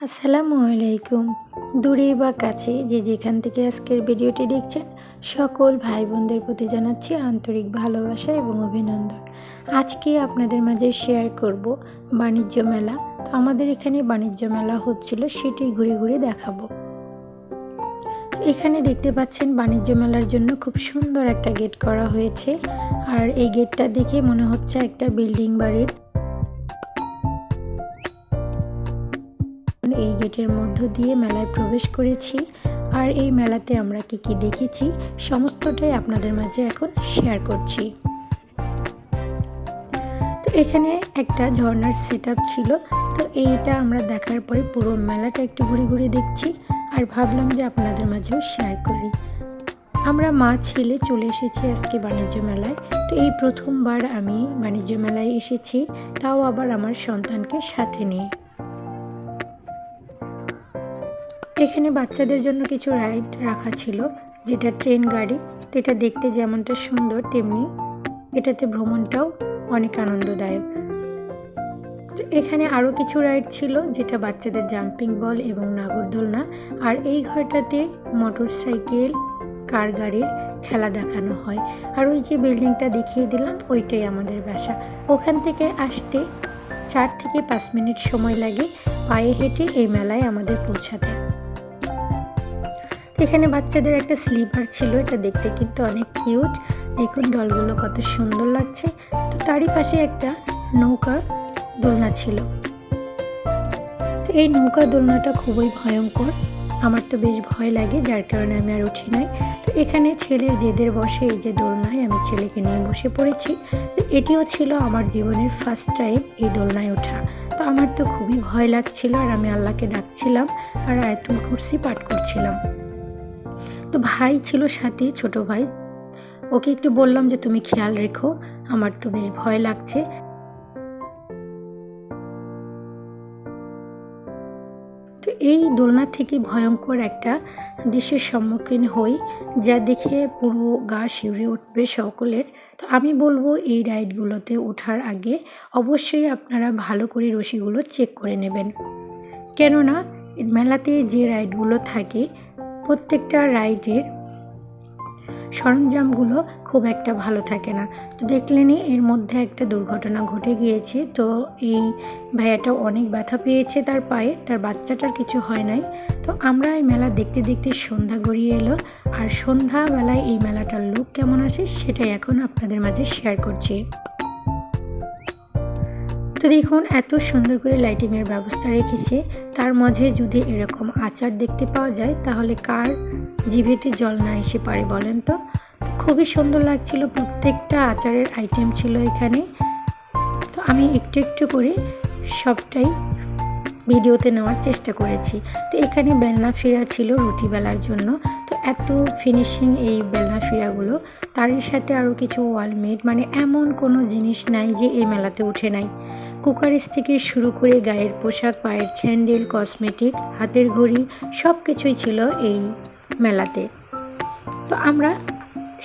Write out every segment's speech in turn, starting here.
আসসালামু আলাইকুম। দূরে বা কাছে যে যেখান থেকে আজকের ভিডিওটি দেখছেন, সকল ভাই বোনদের প্রতি জানাচ্ছি আন্তরিক ভালোবাসা এবং অভিনন্দন। আজকে আপনাদের মাঝে শেয়ার করব বাণিজ্য মেলা। তো আমাদের এখানে বাণিজ্য মেলা হচ্ছিল, সেটি ঘুরে ঘুরে দেখাবো। এখানে দেখতে পাচ্ছেন বাণিজ্য মেলার জন্য খুব সুন্দর একটা গেট করা হয়েছে। আর এই গেটটা দেখে মনে হচ্ছে একটা বিল্ডিং বাড়ির এই গেটের মধ্য দিয়ে মেলায় প্রবেশ করেছি। আর এই মেলাতে আমরা কি কি দেখেছি, সমস্তটাই আপনাদের মাঝে এখন শেয়ার করছি। তো এখানে একটা ঝর্ণার সেট ছিল। তো এইটা আমরা দেখার পরে পুরো মেলাটা একটু ঘুরে ঘুরে দেখছি আর ভাবলাম যে আপনাদের মাঝেও শেয়ার করি। আমরা মা ছেলে চলে এসেছি আজকে বাণিজ্য মেলায়। তো এই প্রথমবার আমি বাণিজ্য মেলায় এসেছি, তাও আবার আমার সন্তানকে সাথে নিয়ে। এখানে বাচ্চাদের জন্য কিছু রাইড রাখা ছিল, যেটা ট্রেন গাড়ি এটা দেখতে যেমনটা সুন্দর, তেমনি এটাতে ভ্রমণটাও অনেক আনন্দদায়ক। এখানে আরও কিছু রাইড ছিল, যেটা বাচ্চাদের জাম্পিং বল এবং নাগরদোলনা, আর এই ঘরটাতে মোটর সাইকেল কার গাড়ির খেলা দেখানো হয়। আর ওই যে বিল্ডিংটা দেখিয়ে দিলাম, ওইটাই আমাদের বাসা। ওখান থেকে আসতে চার থেকে পাঁচ মিনিট সময় লাগে, পায়ে হেঁটে এই মেলায় আমাদের পৌঁছাতে। এখানে বাচ্চাদের একটা স্লিপার ছিল, এটা দেখতে কিন্তু অনেক কিউট দেখুন ডলগুলো কত সুন্দর লাগছে। তো তারই পাশে একটা নৌকা দোলনা ছিল। তো এই নৌকা দোলনাটা খুবই ভয়ঙ্কর। আমার তো বেশ ভয় লাগে, যার কারণে আমি আর উঠি নাই। তো এখানে ছেলের জেদের বসে এই যে দোলনায়, আমি ছেলেকে নিয়ে বসে পড়েছি। তো এটিও ছিল আমার জীবনের ফার্স্ট টাইম এই দোলনায় ওঠা। তো আমার তো খুবই ভয় লাগছিল আর আমি আল্লাহকে ডাকছিলাম আর আয়তুল কুরসি পাঠ করছিলাম। তো ভাই ছিল সাথে, ছোট ভাই। ওকে একটু বললাম যে, তুমি খেয়াল রেখো, আমার তো বেশ ভয় লাগছে। তো এই দোলনা থেকে ভয়ঙ্কর একটা দৃশ্যের সম্মুখীন হই, যা দেখে পুরো গা শিউরে উঠবে সকলের। তো আমি বলব, এই রাইডগুলোতে ওঠার আগে অবশ্যই আপনারা ভালো করে রশিগুলো চেক করে নেবেন। কেননা, মেলাতে যে রাইডগুলো থাকে প্রত্যেকটা রাইডের সরঞ্জামগুলো খুব একটা ভালো থাকে না। তো দেখলেনই এর মধ্যে একটা দুর্ঘটনা ঘটে গিয়েছে। তো এই ভাইয়াটা অনেক ব্যথা পেয়েছে তার পায়ে, তার বাচ্চাটার কিছু হয় নাই। তো আমরা এই মেলা দেখতে দেখতে সন্ধ্যা গড়িয়ে এলো। আর সন্ধ্যাবেলায় এই মেলাটার লুক কেমন আছে সেটাই এখন আপনাদের মাঝে শেয়ার করছি। তো দেখুন, এত সুন্দর করে লাইটিংয়ের ব্যবস্থা রেখেছে। তার মাঝে যদি এরকম আচার দেখতে পাওয়া যায়, তাহলে কার জিভেতে জল না এসে পারে বলেন তো? খুবই সুন্দর লাগছিল, প্রত্যেকটা আচারের আইটেম ছিল এখানে। তো আমি একটু একটু করে সবটাই ভিডিওতে নেওয়ার চেষ্টা করেছি। তো এখানে বেলনা ফিরা ছিল রুটি বেলার জন্য। তো এত ফিনিশিং এই বেলনা ফিরাগুলো, তারই সাথে আরও কিছু ওয়ালমেট মানে এমন কোনো জিনিস নাই যে এই মেলাতে উঠে নাই। কুকারিস থেকে শুরু করে গায়ের পোশাক, পায়ের স্যান্ডেল, কসমেটিক, হাতের ঘড়ি সব কিছুই ছিল এই মেলাতে। তো আমরা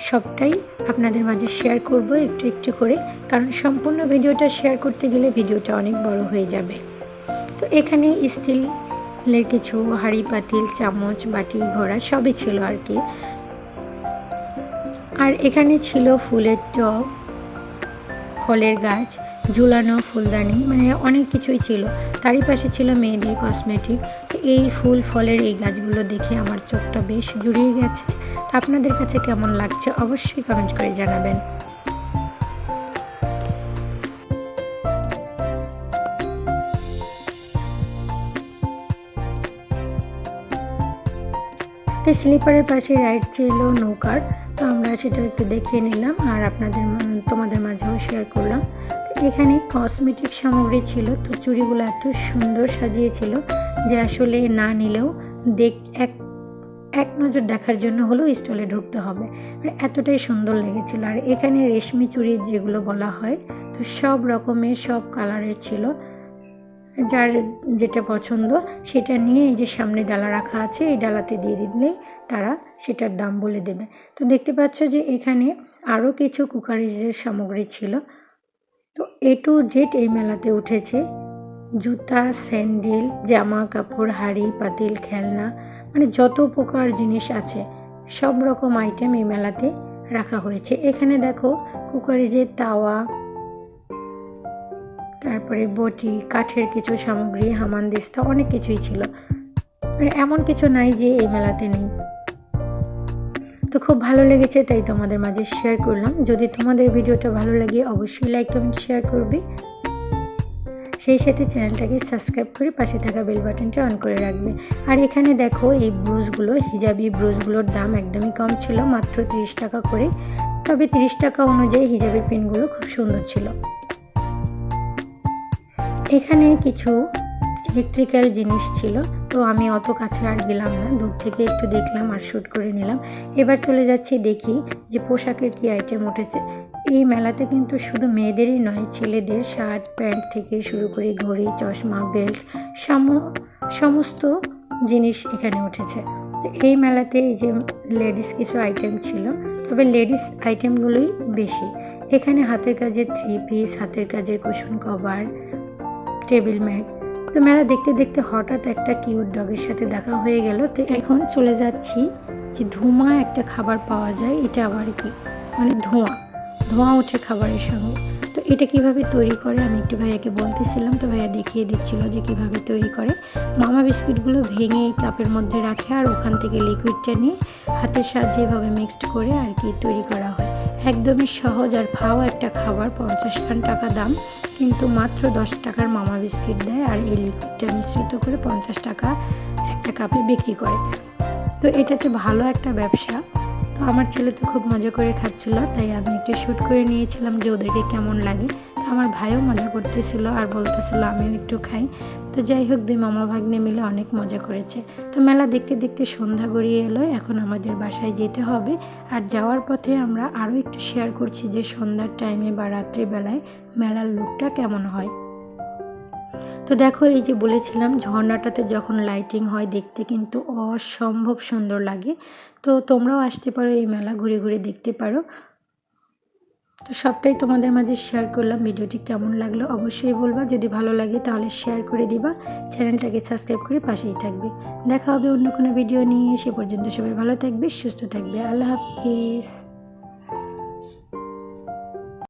সবটাই আপনাদের মাঝে শেয়ার করব একটু একটু করে, কারণ সম্পূর্ণ ভিডিওটা শেয়ার করতে গেলে ভিডিওটা অনেক বড় হয়ে যাবে। তো এখানে স্টিলের কিছু হাঁড়ি, পাতিল, চামচ, বাটি, ঘোড়া সবই ছিল আর কি। আর এখানে ছিল ফুলের টব, ফলের গাছ ঝুলানো ফুলদানি মানে অনেক কিছুই ছিল। তারই পাশে ছিল মেয়েদের কসমেটিক এই ফুল, ফলের এই গাছগুলো দেখে আমার চোখটা বেশ জুড়িয়ে গেছে। তো আপনাদের কাছে কেমন লাগছে অবশ্যই কমেন্ট করে জানাবেন। তো স্লিপারের পাশে রাইড ছিল নৌকার। তো আমরা সেটা একটু দেখিয়ে নিলাম আর আপনাদের, তোমাদের মাঝেও শেয়ার করলাম। এখানে কসমেটিক সামগ্রী ছিল, তো চুড়িগুলো এত সুন্দর সাজিয়েছিল যে আসলে না নিলেও দেখ, এক এক নজর দেখার জন্য হলেও স্টলে ঢুকতে হবে। মানে এতটাই সুন্দর লেগেছিল। আর এখানে রেশমি চুড়ি যেগুলো বলা হয়, তো সব রকমের সব কালারের ছিল। যার যেটা পছন্দ সেটা নিয়ে এই যে সামনে ডালা রাখা আছে, এই ডালাতে দিয়ে দিলে তারা সেটার দাম বলে দেবে। তো দেখতে পাচ্ছ যে এখানে আরও কিছু কুকারিজের সামগ্রী ছিল। এ টু জেড এই মেলাতে উঠেছে। জুতা, স্যান্ডেল জামা কাপড় হাঁড়ি, পাতিল, খেলনা মানে যত প্রকার জিনিস আছে, সব রকম আইটেম এই মেলাতে রাখা হয়েছে। এখানে দেখো কুকারিজের তাওয়া, তারপরে বটি, কাঠের কিছু সামগ্রী হামানদিস্তা অনেক কিছুই ছিল। মানে এমন কিছু নাই যে এই মেলাতে নেই। তো খুব ভালো লেগেছে, তাই তোমাদের মাঝে শেয়ার করলাম। যদি তোমাদের ভিডিওটা ভালো লাগে, অবশ্যই লাইক কমেন্ট শেয়ার করবে। সেই সাথে চ্যানেলটাকে সাবস্ক্রাইব করে পাশে থাকা বেল বাটনটা অন করে রাখবে। আর এখানে দেখো, এই ব্রুজগুলো হিজাবি ব্রুজগুলোর দাম একদমই কম ছিল, মাত্র তিরিশ টাকা করে। তবে তিরিশ টাকা অনুযায়ী হিজাবের পিনগুলো খুব সুন্দর ছিল। এখানে কিছু ইলেকট্রিক্যাল জিনিস ছিল। তো আমি অত কাছে আর গেলাম না। দূর থেকে একটু দেখলাম আর শ্যুট করে নিলাম। এবার চলে যাচ্ছি, দেখি যে পোশাকের কি আইটেম উঠেছে। এই মেলাতে কিন্তু শুধু মেয়েদেরই নয়, ছেলেদের শার্ট, প্যান্ট থেকে শুরু করে ঘড়ি, চশমা, বেল্ট, সম, সমস্ত জিনিস এখানে উঠেছে। তো এই মেলাতে এই যে লেডিস কিছু আইটেম ছিল, তবে লেডিস আইটেমগুলোই বেশি। এখানে হাতের কাজের থ্রি পিস হাতের কাজের কুশন কভার টেবিল ম্যাট তো মেলা দেখতে দেখতে হঠাৎ একটা কিউট ডগের সাথে দেখা হয়ে গেল। তো এখন চলে যাচ্ছি যে ধোঁয়া একটা খাবার পাওয়া যায়, এটা আবার কি? মানে ধোঁয়া। ধোঁয়া ওঠে খাবারের সঙ্গে। তো এটা কীভাবে তৈরি করে? আমি একটু ভাইয়াকে বলতেছিলাম, তো ভাইয়া দেখিয়ে দিচ্ছিল যে কীভাবে তৈরি করে। মামা বিস্কিটগুলো ভেঙে কাপের মধ্যে রাখে আর ওখান থেকে লিকুইডটা নিয়ে হাতের সাহায্যে এভাবে মিক্সড করে আর কি তৈরি করা হয়। একদমই সহজ আর ফাও একটা খাবার, পঞ্চাশ খান টাকা দাম। কিন্তু মাত্র দশ টাকার মামা বিস্কিট দেয় আর এই লিকুইডটা মিশ্রিত করে পঞ্চাশ টাকা একটা কাপে বিক্রি করে। তো এটাতে ভালো একটা ব্যবসা। তো আমার ছেলে তো খুব মজা করে খাচ্ছিল, তাই আমি একটু শ্যুট করে নিয়েছিলাম যে ওদেরকে কেমন লাগে। আমার ভাইও মজা করতেছিল আর বলতেছিল, আমিও একটু খাই। তো যাই হোক, দুই মামা ভাগ্নে মিলে অনেক মজা করেছে। তো মেলা দেখতে দেখতে সন্ধ্যা গড়িয়ে এলো। এখন আমাদের বাসায় যেতে হবে। আর যাওয়ার পথে আমরা আরও একটু শেয়ার করছি যে সন্ধ্যার টাইমে বা রাত্রিবেলায় মেলার লুকটা কেমন হয়। তো দেখো, এই যে বলেছিলাম, ঝর্ণাটাতে যখন লাইটিং হয়, দেখতে কিন্তু অসম্ভব সুন্দর লাগে। তো তোমরাও আসতে পারো এই মেলা ঘুরে ঘুরে দেখতে পারো। তো সবটাই তোমাদের মাঝে শেয়ার করলাম, ভিডিওটি কেমন লাগল অবশ্যই বলবা, যদি ভালো লাগে তাহলে শেয়ার করে দিবা চ্যানেলটাকে সাবস্ক্রাইব করে পাশেই থাকবে। দেখা হবে অন্য কোনো ভিডিও নিয়ে, সে পর্যন্ত সবাই ভালো থাকবে, সুস্থ থাকবে, আল্লাহ হাফিজ।